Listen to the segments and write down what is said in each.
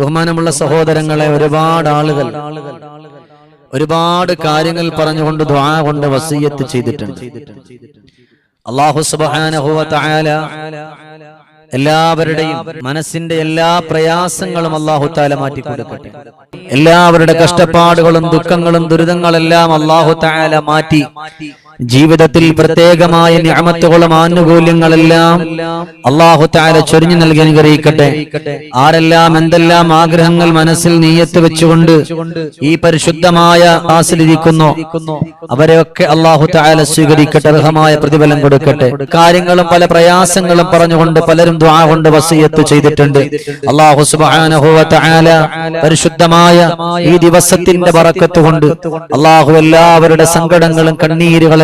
ബഹുമാനമുള്ള സഹോദരങ്ങളെ ഒരുപാട് ആളുകൾ ഒരുപാട് കാര്യങ്ങൾ പറഞ്ഞുകൊണ്ട് ദ്വാ കൊണ്ട് വസീയത്ത് ചെയ്തിട്ടുണ്ട്. അള്ളാഹു സുബാനഹുല എല്ലാവരുടെയും മനസ്സിന്റെ എല്ലാ പ്രയാസങ്ങളും അള്ളാഹു താല മാറ്റി കൊടുക്കട്ടെ. എല്ലാവരുടെ കഷ്ടപ്പാടുകളും ദുഃഖങ്ങളും ദുരിതങ്ങളെല്ലാം അള്ളാഹു താല മാറ്റി ജീവിതത്തിൽ പ്രത്യേകമായ ഞാമത്തുകളും ആനുകൂല്യങ്ങളെല്ലാം അള്ളാഹു താര ചൊരിഞ്ഞു നൽകി അനുഗ്രഹിക്കട്ടെ ആരെല്ലാം എന്തെല്ലാം ആഗ്രഹങ്ങൾ മനസ്സിൽ നീയത്ത് വെച്ചുകൊണ്ട് ഈ പരിശുദ്ധമായ ആസിലിരിക്കുന്നു അവരെയൊക്കെ അള്ളാഹു താര സ്വീകരിക്കട്ടെ അർഹമായ പ്രതിഫലം കൊടുക്കട്ടെ. കാര്യങ്ങളും പല പ്രയാസങ്ങളും പറഞ്ഞുകൊണ്ട് പലരും ദ്വാ കൊണ്ട് വസീയത്ത് ചെയ്തിട്ടുണ്ട്. അള്ളാഹു സുബ്ഹാനഹു വ തആല പരിശുദ്ധമായ ഈ ദിവസത്തിന്റെ പറക്കത്തുകൊണ്ട് അള്ളാഹു എല്ലാവരുടെ സങ്കടങ്ങളും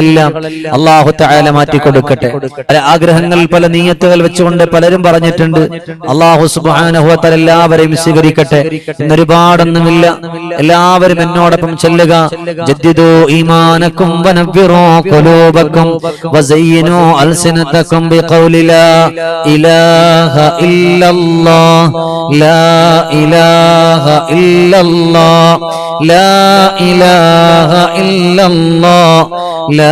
കണ്ണീരുകളെല്ലാം അള്ളാഹു തആല മാറ്റി കൊടുക്കട്ടെ അല്ല ആഗ്രഹങ്ങൾ പല നീയത്തുകൾ വെച്ചുകൊണ്ട് പലരും പറഞ്ഞിട്ടുണ്ട്. അള്ളാഹു തആല എല്ലാവരെയും സ്വീകരിക്കട്ടെ. ഇന്നൊരുപാടൊന്നുമില്ല. എല്ലാവരും എന്നോടൊപ്പം ചെല്ലുക. ജദ്ദിദു ഈമാനക്കും വനവ്വിറൂ ഖുലൂബക്കും വസയ്യിനൂ അൽസിനതക്കും ബിഖൗലി ലാ ഇലാഹ ഇല്ലല്ലാഹ് ലാ ഇലാഹ ഇല്ലല്ലാഹ് ലാ ഇലാഹ ഇല്ലല്ലാഹ് ലാ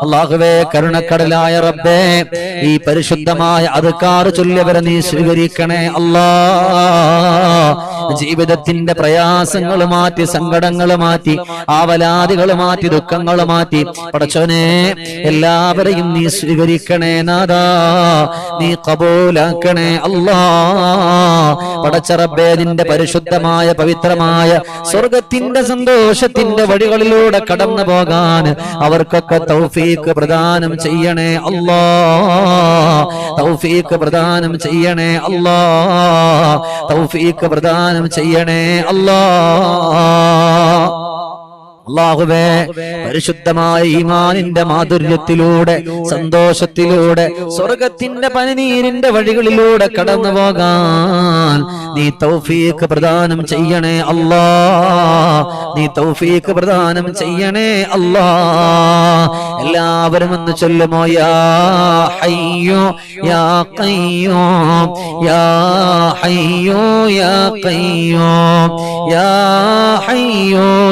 അള്ളാഹുവേ കരുണക്കടലായ റബ്ബേ ഈ പരിശുദ്ധമായ അതുക്കാർ ചൊല്ലിയവരെ നീ സ്വീകരിക്കണേ അല്ലാ. ജീവിതത്തിന്റെ പ്രയാസങ്ങൾ മാറ്റി സങ്കടങ്ങൾ മാറ്റി ആവലാദികൾ മാറ്റി ദുഃഖങ്ങൾ മാറ്റി പടച്ചോനെ എല്ലാവരെയും നീ സ്വീകരിക്കണേ നാദാ നീ കബൂലാക്കണേ അല്ലാ. പടച്ചറബേ നിന്റെ പരിശുദ്ധമായ പവിത്രമായ സ്വർഗത്തിന്റെ സന്തോഷത്തിന്റെ വഴികളിലൂടെ കടന്നു പോകാൻ അവർക്കൊക്കെ തൗഫീക്ക് പ്രദാനം ചെയ്യണേ അല്ലാ. തൗഫീഖ് പ്രദാനം ചെയ്യണേ അല്ലാ. തൗഫീഖ് പ്രദാനം ചെയ്യണേ അല്ലാ. അള്ളാഹുവേ പരിശുദ്ധമായ ഈമാനിന്റെ മാധുര്യത്തിലൂടെ സന്തോഷത്തിലൂടെ സ്വർഗത്തിന്റെ പനിനീരിന്റെ വഴികളിലൂടെ കടന്നു പോകാൻ നീ തൗഫീഖ് പ്രദാനം ചെയ്യണേ അല്ലാ നീ തൗഫീഖ് പ്രദാനം ചെയ്യണേ അല്ലാ എല്ലാവരും എന്ന് ചൊല്ലുമോ യാ ഹയ്യോ യാ കയ്യോ യാ ഹയ്യോ യാ കയ്യോ യാ ഹയ്യോ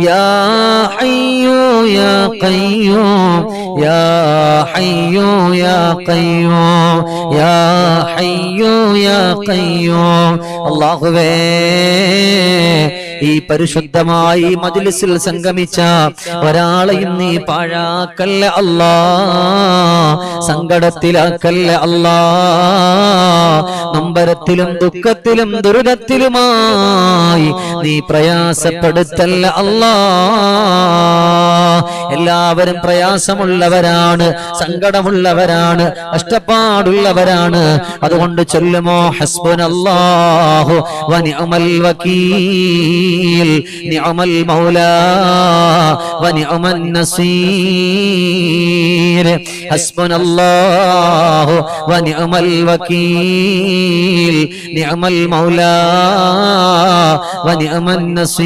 يا حي يا قيوم يا حي يا قيوم يا حي يا قيوم അള്ളാഹുവേ ഈ പരിശുദ്ധമായി മജ്ലിസിൽ സംഗമിച്ച ഒരാളെയും നീ പാഴാക്കല്ല അല്ലാ സങ്കടത്തിലാക്കല്ല അല്ലാ നമ്പരത്തിലും ദുഃഖത്തിലും ദുരിതത്തിലുമായി നീ പ്രയാസപ്പെടുത്തല്ല അല്ലാ എല്ലാവരും പ്രയാസമുള്ളവരാണ് സങ്കടമുള്ളവരാണ് കഷ്ടപ്പാടുള്ളവരാണ്. അതുകൊണ്ട് ചൊല്ലുമോ ഹസ്ബുനല്ലാഹു വനിഅമൽ നിഅമൽ വനിഅമൻ നസീർ. ونعم الوكيل نعم المولى ونعم النصير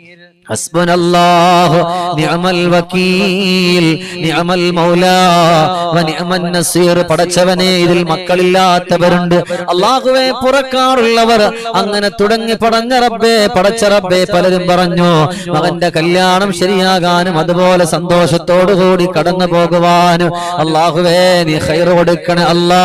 ഹസ്ബനല്ലാഹു നിഅമൽ വക്കീൽ നിഅമൽ മൗലാ വനിഅമൻ നസീർ ഇതിൽ മക്കളില്ലാത്തവരുണ്ട് അല്ലാഹുവേ പുറക്കാറുള്ളവർ അങ്ങനെ തുടങ്ങി പടഞ്ഞ റബ്ബേ പടച്ച റബ്ബേ പലരും പറഞ്ഞു മകന്റെ കല്യാണം ശരിയാകാനും അതുപോലെ സന്തോഷത്തോടു കൂടി കടന്നു പോകുവാനും അള്ളാഹുവേ നീ ഹൈർ കൊടുക്കണേ അല്ലാ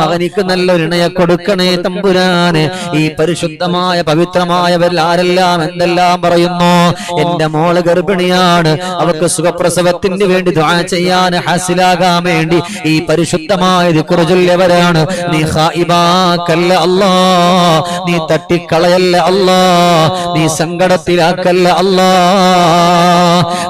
മകനിക്ക് നല്ലൊരു ഇണയെ കൊടുക്കണേ തമ്പുരാന് ഈ പരിശുദ്ധമായ പവിത്രമായവരിൽ ആരെല്ലാം എന്തെല്ലാം പറയുന്നു എന്റെ മോൾ ഗർഭിണിയാണ്. അവർക്ക് സുഖപ്രസവത്തിന് വേണ്ടി ചെയ്യാൻ ഹാസിലാകാൻ വേണ്ടി ഈ പരിശുദ്ധമായ ദിക്റുചൊല്ലിയവരാണ് നീ ഖായിബാക്കല്ല അല്ലാ. നീ തട്ടിക്കളയല്ല അല്ലാ. നീ സങ്കടത്തിലാക്കല്ല അല്ലാ.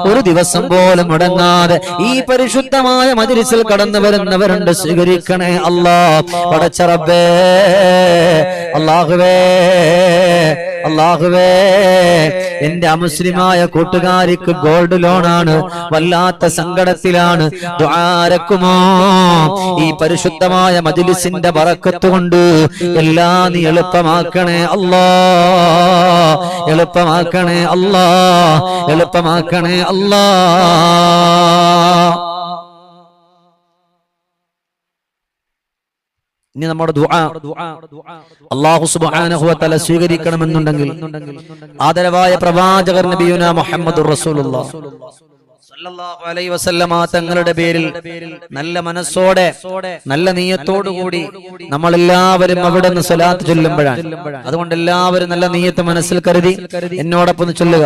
ഒരു ദിവസം പോലും മുടങ്ങാതെ ഈ പരിശുദ്ധമായ മതിരിച്ചിൽ കടന്നു വരുന്നവരുണ്ട് സ്വീകരിക്കണേ അല്ലാ. പടച്ചറബേ അള്ളാഹുവേ അള്ളാഹുവേ എന്റെ അമുസ്ലിമായ കൂട്ടുകാരിക്ക് ഗോൾഡ് ലോണാണ് വല്ലാത്ത സങ്കടത്തിലാണ്. ദ്വാരക്കുമോ ഈ പരിശുദ്ധമായ മജിലിസിന്റെ പറക്കത്ത് കൊണ്ട് എല്ലാ നീ എളുപ്പമാക്കണേ അല്ലാ. എളുപ്പമാക്കണേ അല്ലാ. എളുപ്പമാക്കണേ അല്ലാ. ഇനി നമ്മുടെ അള്ളാഹു സുബാനഹുവല സ്വീകരിക്കണമെന്നുണ്ടെങ്കിൽ ആദരവായ പ്രവാചകർ നബിയുന മുഹമ്മദ് തങ്ങളുടെ പേരിൽ നല്ല മനസ്സോടെ നല്ല നീയത്തോടുകൂടി നമ്മളെല്ലാവരും അവിടെ നിന്ന് സ്വലാത്ത് ചൊല്ലുമ്പോഴാണ്. അതുകൊണ്ട് എല്ലാവരും നല്ല നീയത്ത് മനസ്സിൽ കരുതി എന്നോടൊപ്പം ചൊല്ലുക.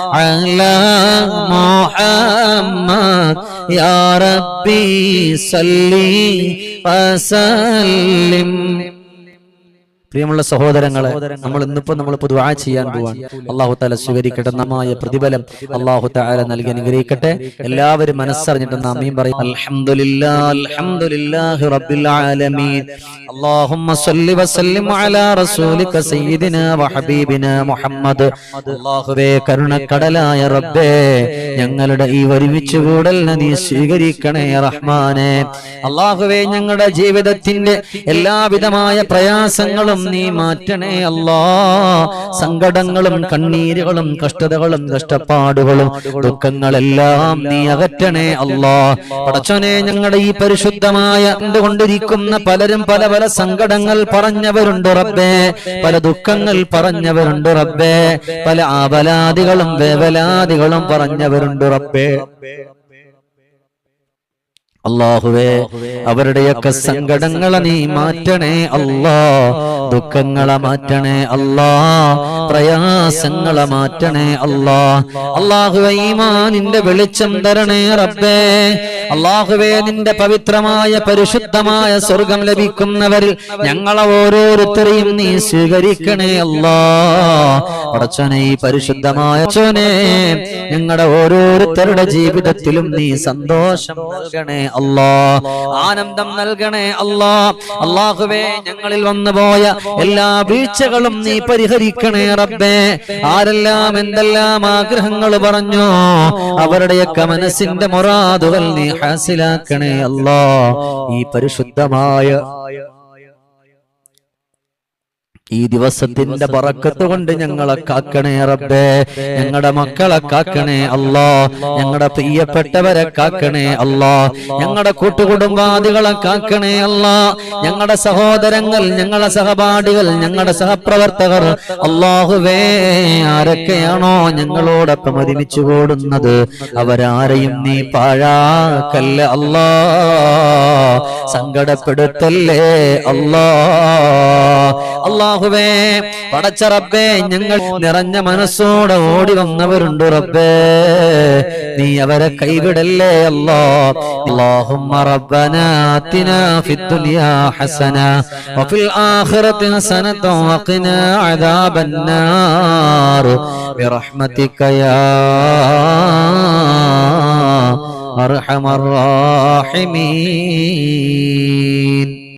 على محمد. يا ربي صلي وسلم. പ്രിയമുള്ള സഹോദരങ്ങളെ നമ്മൾ ഇന്നിപ്പോ നമ്മൾ പൊതുവാ ചെയ്യാൻ പോവാൻ അള്ളാഹു താല സ്വീകരിക്കട്ടെ. നമായ പ്രതിഫലം അള്ളാഹു താല നൽകി അനുഗ്രഹിക്കട്ടെ. എല്ലാവരും മനസ്സറിഞ്ഞിട്ട് നമ്മയും പറയും اللهم അൽഹംദുലില്ലാഹി റബ്ബിൽ ആലമീൻ. അല്ലാഹുമ്മ سيدنا وحبيبنا മുഹമ്മദ്. അല്ലാഹുവേ കരുണക്കടലായ റബ്ബേ ഞങ്ങളുടെ ഈ ഒരുമിച്ച് കൂടലിനെ നീ സ്വീകരിക്കണേ റഹ്മാനെ. അള്ളാഹുവേ ഞങ്ങളുടെ ജീവിതത്തിന്റെ എല്ലാവിധമായ പ്രയാസങ്ങളും നീ മാറ്റണേ അല്ലാ. സങ്കടങ്ങളും കണ്ണീരുകളും കഷ്ടതകളും കഷ്ടപ്പാടുകളും ദുഃഖങ്ങളെല്ലാം നീ അകറ്റണേ അല്ലാ. പടച്ചോനെ ഞങ്ങളുടെ ഈ പരിശുദ്ധമായ കണ്ടുകൊണ്ടിരിക്കുന്ന പലരും പല പല സങ്കടങ്ങൾ പറഞ്ഞവരുണ്ട് റബ്ബേ. പല ദുഃഖങ്ങൾ പറഞ്ഞവരുണ്ട് റബ്ബേ. പല ആപലാദികളും വേവലാദികളും പറഞ്ഞവരുണ്ട് റബ്ബേ. അള്ളാഹുവേ അവരുടെയൊക്കെ സങ്കടങ്ങളെ നീ മാറ്റണേ അല്ലാ ദുഃഖങ്ങളെ മാറ്റണേ അല്ലാ പ്രയാസങ്ങളെ മാറ്റണേ അല്ലാ. അള്ളാഹുവേ ഈമാനിന്റെ വെളിച്ചം തരണേ റബ്ബേ. അള്ളാഹുവേ നിന്റെ പവിത്രമായ പരിശുദ്ധമായ സ്വർഗം ലഭിക്കുന്നവരിൽ ഞങ്ങളെ ഓരോരുത്തരെയും നീ സ്വീകരിക്കണേ അല്ലാ. പടച്ചോനെ ഈ പരിശുദ്ധമായ ചോനെ ഞങ്ങളുടെ ഓരോരുത്തരുടെ ജീവിതത്തിലും നീ സന്തോഷം നൽകണേ അല്ലാ. ആനന്ദം നൽകണേ അല്ലാ. അള്ളാഹുവേ ഞങ്ങളിൽ വന്നുപോയ എല്ലാ വീഴ്ചകളും നീ പരിഹരിക്കണേ റബ്ബേ. ആരെല്ലാം എന്തെല്ലാം ആഗ്രഹങ്ങൾ പറഞ്ഞു അവരുടെയൊക്കെ മനസ്സിന്റെ മൊറാദുകൾ നീ ഹാസിലാക്കണേ അല്ലാ. ഈ പരിശുദ്ധമായ ഈ ദിവസത്തിന്റെ പറക്കത്ത് കൊണ്ട് ഞങ്ങളെ കാക്കണേ റബ്ബേ. ഞങ്ങളുടെ മക്കളെ കാക്കണേ അല്ലാ. ഞങ്ങളുടെ പ്രിയപ്പെട്ടവരെ കാക്കണേ അല്ലാ. ഞങ്ങളുടെ കൂട്ടുകുടുംബാദികളെ കാക്കണേ അല്ലാ. ഞങ്ങളുടെ സഹോദരങ്ങൾ ഞങ്ങളുടെ സഹപാഠികൾ ഞങ്ങളുടെ സഹപ്രവർത്തകർ. അള്ളാഹുവേ ആരൊക്കെയാണോ ഞങ്ങളോടൊപ്പം ഒരുമിച്ചു കൂടുന്നത്? അവരാരെയും നീ പാഴാക്കല്ല അല്ലാ? സങ്കടപ്പെടുത്തല്ലേ അല്ലാ? അള്ളാഹുവേ പടച്ച റബ്ബേ ഞങ്ങൾ നിറഞ്ഞ മനസ്സോടെ ഓടി വന്നവരുണ്ട് റബ്ബേ നീ അവരെ കൈവിടല്ലേ അല്ലാ اللهم ربنا آتنا في الدنيا حسنة وفي الآخرة حسنة وقنا عذاب النار برحمتك يا أرحم الراحمين